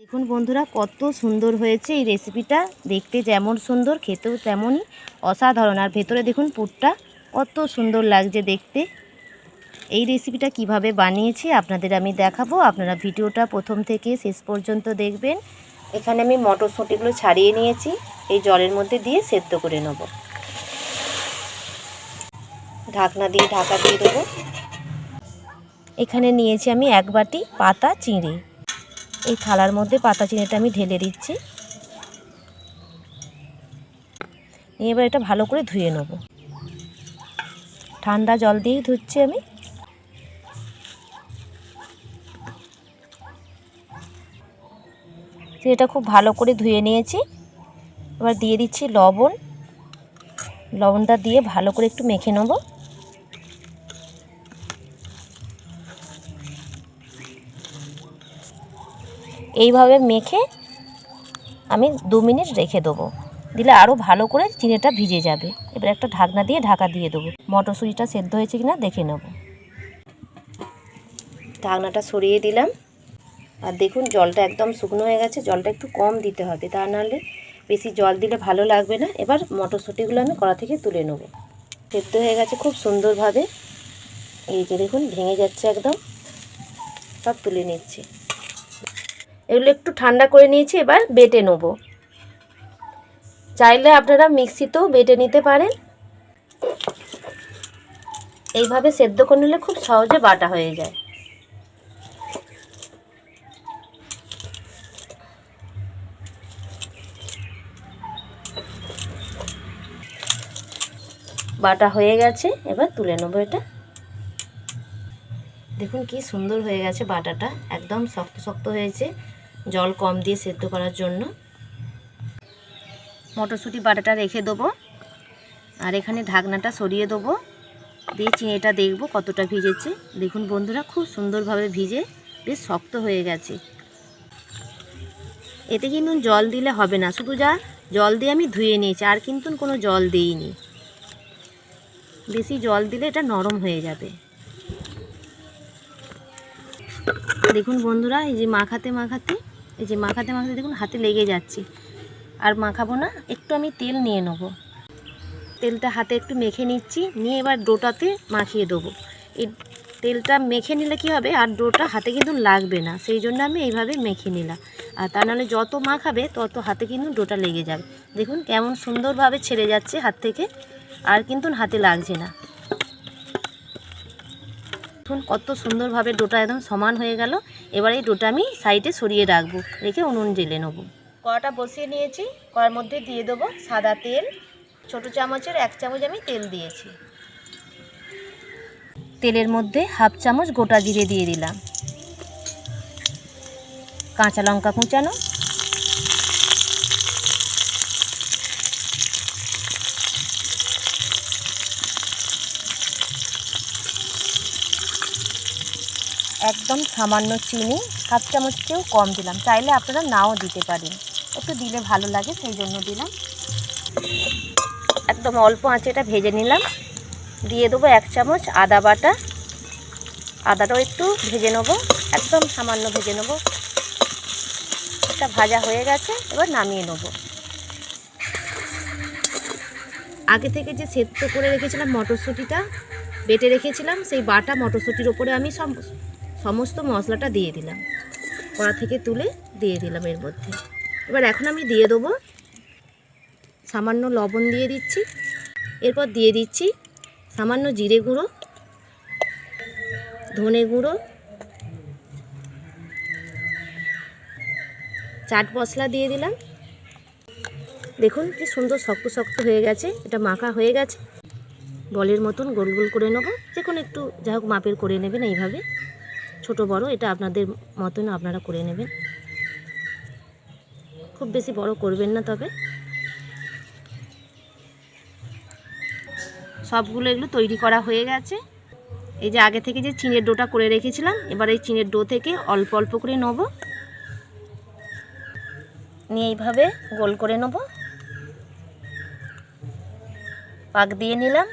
দেখুন বন্ধুরা, কত সুন্দর হয়েছে এই রেসিপিটা দেখতে যেমন সুন্দর, খেতেও তেমনই অসাধারণ। আর ভেতরে দেখুন পুরটা, কত সুন্দর লাগছে দেখতে। এই রেসিপিটা কীভাবে বানিয়েছি আপনাদের আমি দেখাবো। আপনারা ভিডিওটা প্রথম থেকে শেষ পর্যন্ত দেখবেন। এখানে আমি মটরশুঁটিগুলো ছাড়িয়ে নিয়েছি। এই জলের মধ্যে দিয়ে সেদ্ধ করে নেব। ঢাকনা দিয়ে ঢাকা দিয়ে দেবো। এখানে নিয়েছি আমি এক বাটি পাতা চিঁড়ে। এই থালার মধ্যে পাতা চিনিটা আমি ঢেলে দিচ্ছি। নিয়ে এবার এটা ভালো করে ধুয়ে নেব। ঠান্ডা জল দিয়েই ধুচ্ছি আমি। এটা খুব ভালো করে ধুয়ে নিয়েছি। এবার দিয়ে দিচ্ছি লবণ। লবণটা দিয়ে ভালো করে একটু মেখে নেব। এইভাবে মেখে আমি দু মিনিট রেখে দেবো। দিলে আরও ভালো করে চিড়েটা ভিজে যাবে। এবার একটা ঢাকনা দিয়ে ঢাকা দিয়ে দেবো। মটরশুঁটিটা সেদ্ধ হয়েছে কিনা দেখে নেব। ঢাকনাটা সরিয়ে দিলাম। আর দেখুন, জলটা একদম শুকনো হয়ে গেছে। জলটা একটু কম দিতে হবে। তা নাহলে বেশি জল দিলে ভালো লাগবে না। এবার মটরশুঁটিগুলো আমি কড়া থেকে তুলে নেব। সেদ্ধ হয়ে গেছে খুব সুন্দরভাবে। এই যে দেখুন, ভেঙে যাচ্ছে একদম। সব তুলে নিচ্ছি। এগুলো একটু ঠান্ডা করে নিয়েছি, এবার বেটে নেব। চাইলে আপনারা মিক্সিতেও বেটে নিতে পারেন। এইভাবে সেদ্ধ করে নিলে খুব সহজে বাটা হয়ে যায়। বাটা হয়ে গেছে, এবার তুলে নেব এটা। দেখুন কি সুন্দর হয়ে গেছে বাটাটা, একদম শক্ত শক্ত হয়েছে। জল কম দিয়ে সেদ্ধ করার জন্য। মটরশুঁটি, বাটাটা রেখে দেবো। আর এখানে ঢাকনাটা সরিয়ে দেবো। দিয়ে চিঁড়েটা দেখব কতটা ভিজেছে। দেখুন বন্ধুরা, খুব সুন্দরভাবে ভিজে বেশ শক্ত হয়ে গেছে। এতে কিন্তু জল দিলে হবে না। শুধু যা জল দিয়ে আমি ধুয়ে নিয়েছি, আর কিন্তু কোনো জল দিইনি। বেশি জল দিলে এটা নরম হয়ে যাবে। দেখুন বন্ধুরা, এই যে মাখাতে মাখাতে এই যে মাখাতে মাখাতে দেখুন হাতে লেগে যাচ্ছে। আর মাখাবো না, একটু আমি তেল নিয়ে নেব। তেলটা হাতে একটু মেখে নিচ্ছি, নিয়ে এবার ডোটাতে মাখিয়ে দেবো। এই তেলটা মেখে নিলে কি হবে, আর ডোটা হাতে কিন্তু লাগবে না, সেই জন্য আমি এইভাবে মেখে নিলাম। আর তা নাহলে যত মাখাবে, তত হাতে কিন্তু ডোটা লেগে যাবে। দেখুন কেমন সুন্দরভাবে ছেড়ে যাচ্ছে হাত থেকে, আর কিন্তু হাতে লাগছে না। দেখুন কত সুন্দরভাবে ডোটা একদম সমান হয়ে গেল। এবার এই ডোটা আমি সাইডে সরিয়ে রাখব রেখে উনুন জেলে নেব। কড়াটা বসিয়ে নিয়েছি কড়ার মধ্যে দিয়ে দেবো সাদা তেল। ছোট চামচের এক চামচ আমি তেল দিয়েছি। তেলের মধ্যে হাফ চামচ গোটা জিরে দিয়ে দিলাম। কাঁচা লঙ্কা কুচানো একদম সামান্য চিনি, হাফ চামচ চামচকেও কম দিলাম। চাইলে আপনারা নাও দিতে পারেন। একটু দিলে ভালো লাগে, সেই জন্য দিলাম। একদম অল্প আঁচে এটা ভেজে নিলাম। দিয়ে দেবো এক চামচ আদা বাটা। আদাটাও একটু ভেজে নেব। একদম সামান্য ভেজে নেব। এটা ভাজা হয়ে গেছে, এবার নামিয়ে নেব। আগে থেকে যে সেদ্ধ করে রেখেছিলাম মটরশুঁটিটা, বেটে রেখেছিলাম, সেই বাটা মটরশুঁটির ওপরে আমি সব সমস্ত মশলাটা দিয়ে দিলাম। কড়া থেকে তুলে দিয়ে দিলাম এর মধ্যে। এবার এখন আমি দিয়ে দেবো সামান্য লবণ দিয়ে দিচ্ছি। এরপর দিয়ে দিচ্ছি সামান্য জিরে গুঁড়ো, ধনে গুঁড়ো, চাট মশলা দিয়ে দিলাম। দেখুন কি সুন্দর শক্ত শক্ত হয়ে গেছে, এটা মাখা হয়ে গেছে। বলের মতন গোল গোল করে নেব। যে কোনো একটু যা হোক মাপের করে নেবেন এইভাবে। ছোট, বড়, এটা আপনাদের মতন আপনারা করে নেবেন। খুব বেশি বড় করবেন না তবে। সবগুলো এগুলো তৈরি করা হয়ে গেছে। এই যে আগে থেকে যে চিনের ডোটা করে রেখেছিলাম, এবার এই চিনের ডো থেকে অল্প অল্প করে নেব। নিয়ে এইভাবে গোল করে নেব। পাক দিয়ে নিলাম।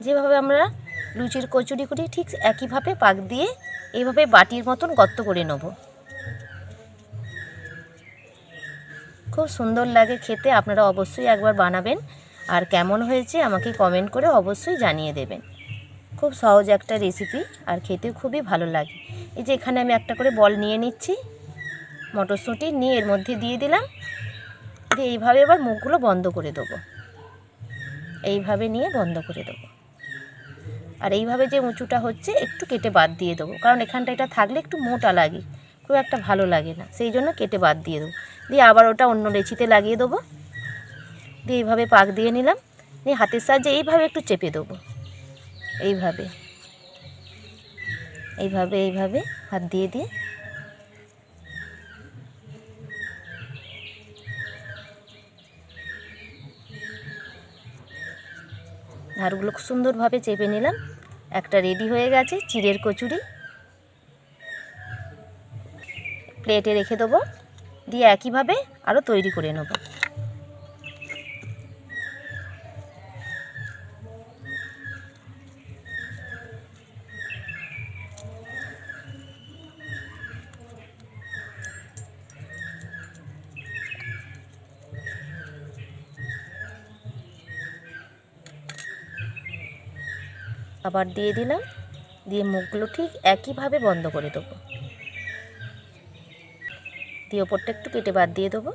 যেভাবে আমরা লুচির কচুরি করি ঠিক একইভাবে পাক দিয়ে এইভাবে বাটির মতন গর্ত করে নেব। খুব সুন্দর লাগে খেতে, আপনারা অবশ্যই একবার বানাবেন। আর কেমন হয়েছে আমাকে কমেন্ট করে অবশ্যই জানিয়ে দেবেন। খুব সহজ একটা রেসিপি আর খেতে খুবই ভালো লাগে। এই যে এখানে আমি একটা করে বল নিয়ে নিচ্ছি, মটরশুঁটি নিয়ে এর মধ্যে দিয়ে দিলাম। দিয়ে এইভাবে এবার মুখগুলো বন্ধ করে দেবো। এইভাবে নিয়ে বন্ধ করে দেবো। আর এইভাবে যে উঁচুটা হচ্ছে, একটু কেটে বাদ দিয়ে দেবো। কারণ এখানটা এটা থাকলে একটু মোটা লাগে, খুব একটা ভালো লাগে না। সেই জন্য কেটে বাদ দিয়ে দেবো। দিয়ে আবার ওটা অন্য লেচিতে লাগিয়ে দেবো। দিয়ে এইভাবে পাক দিয়ে নিলাম। দিয়ে হাতের সাহায্যে এইভাবে একটু চেপে দেবো। এইভাবে। এইভাবে এইভাবে হাত দিয়ে দিয়ে ধারগুলো সুন্দরভাবে চেপে নিলাম। একটা রেডি হয়ে গেছে, চিড়ের কচুরি। প্লেটে রেখে দেবো। দিয়ে একইভাবে আরও তৈরি করে নেব। আবার দিয়ে দিলাম। দিয়ে মুখগুলো ঠিক একইভাবে বন্ধ করে দেবো। দিয়ে ওপরটা একটু কেটে বাদ দিয়ে দেবো।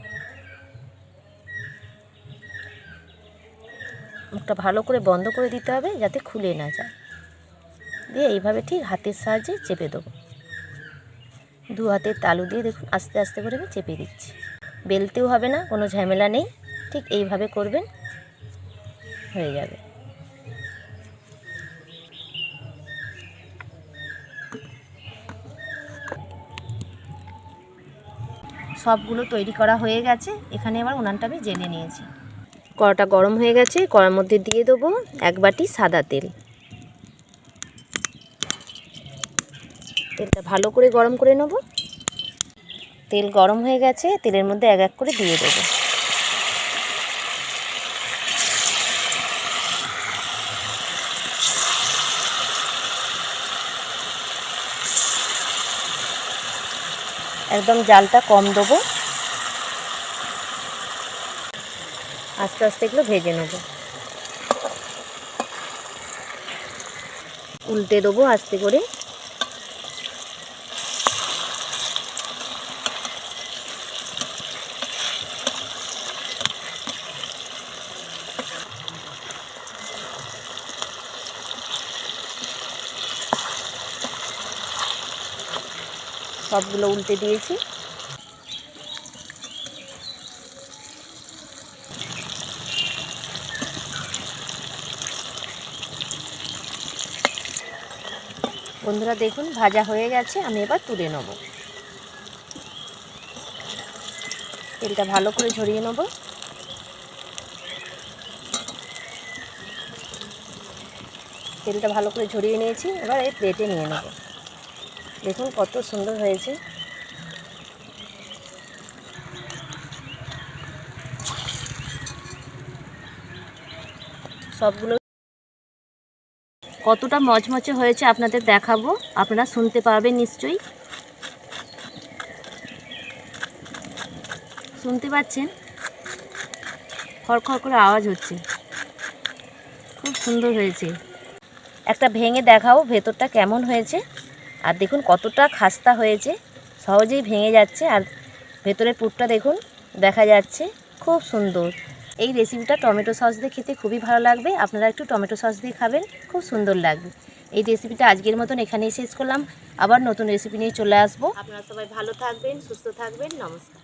মুখটা ভালো করে বন্ধ করে দিতে হবে যাতে খুলে না যায়। দিয়ে এইভাবে ঠিক হাতের সাহায্যে চেপে দেবো। দু হাতের তালু দিয়ে দেখুন আস্তে আস্তে করে আমি চেপে দিচ্ছি। বেলতেও হবে না, কোনো ঝামেলা নেই। ঠিক এইভাবে করবেন, হয়ে যাবে। সবগুলো তৈরি করা হয়ে গেছে। এখানে এবার উনানটা আমি জেনে নিয়েছি। কড়াটা গরম হয়ে গেছে, কড়ার মধ্যে দিয়ে দেবো এক বাটি সাদা তেল। তেলটা ভালো করে গরম করে নেব। তেল গরম হয়ে গেছে, তেলের মধ্যে এক এক করে দিয়ে দেবো। একদম জালটা কম দেবো। আস্তে আস্তে এগুলো ভেজে নেব। উল্টে দেবো আস্তে করে। সবগুলো উল্টে দিয়েছি। বন্ধুরা, দেখুন, ভাজা হয়ে গেছে, আমি এবার তুলে নেব। তেলটা ভালো করে ঝরিয়ে নেব। তেলটা ভালো করে ঝরিয়ে নিয়েছি, এবার এই প্লেটে নিয়ে নেব। দেখুন কত সুন্দর হয়েছে। সবগুলো কতটা মচমচে হয়েছে আপনাদের দেখাবো। আপনারা শুনতে পারবেন নিশ্চয়ই। শুনতে পাচ্ছেন? খড়খড় করে আওয়াজ হচ্ছে। খুব সুন্দর হয়েছে। একটা ভেঙে দেখাও ভেতরটা কেমন হয়েছে। আর দেখুন কতটা খাস্তা হয়েছে। সহজেই ভেঙে যাচ্ছে আর ভেতরের পুরটা দেখুন, দেখা যাচ্ছে খুব সুন্দর। এই রেসিপিটা টমেটো সস দিয়ে খেতে খুবই ভালো লাগবে। আপনারা একটু টমেটো সস দিয়ে খাবেন, খুব সুন্দর লাগবে। এই রেসিপিটা আজকের মতন এখানেই শেষ করলাম। আবার নতুন রেসিপি নিয়ে চলে আসব। আপনারা সবাই ভালো থাকবেন, সুস্থ থাকবেন, নমস্কার।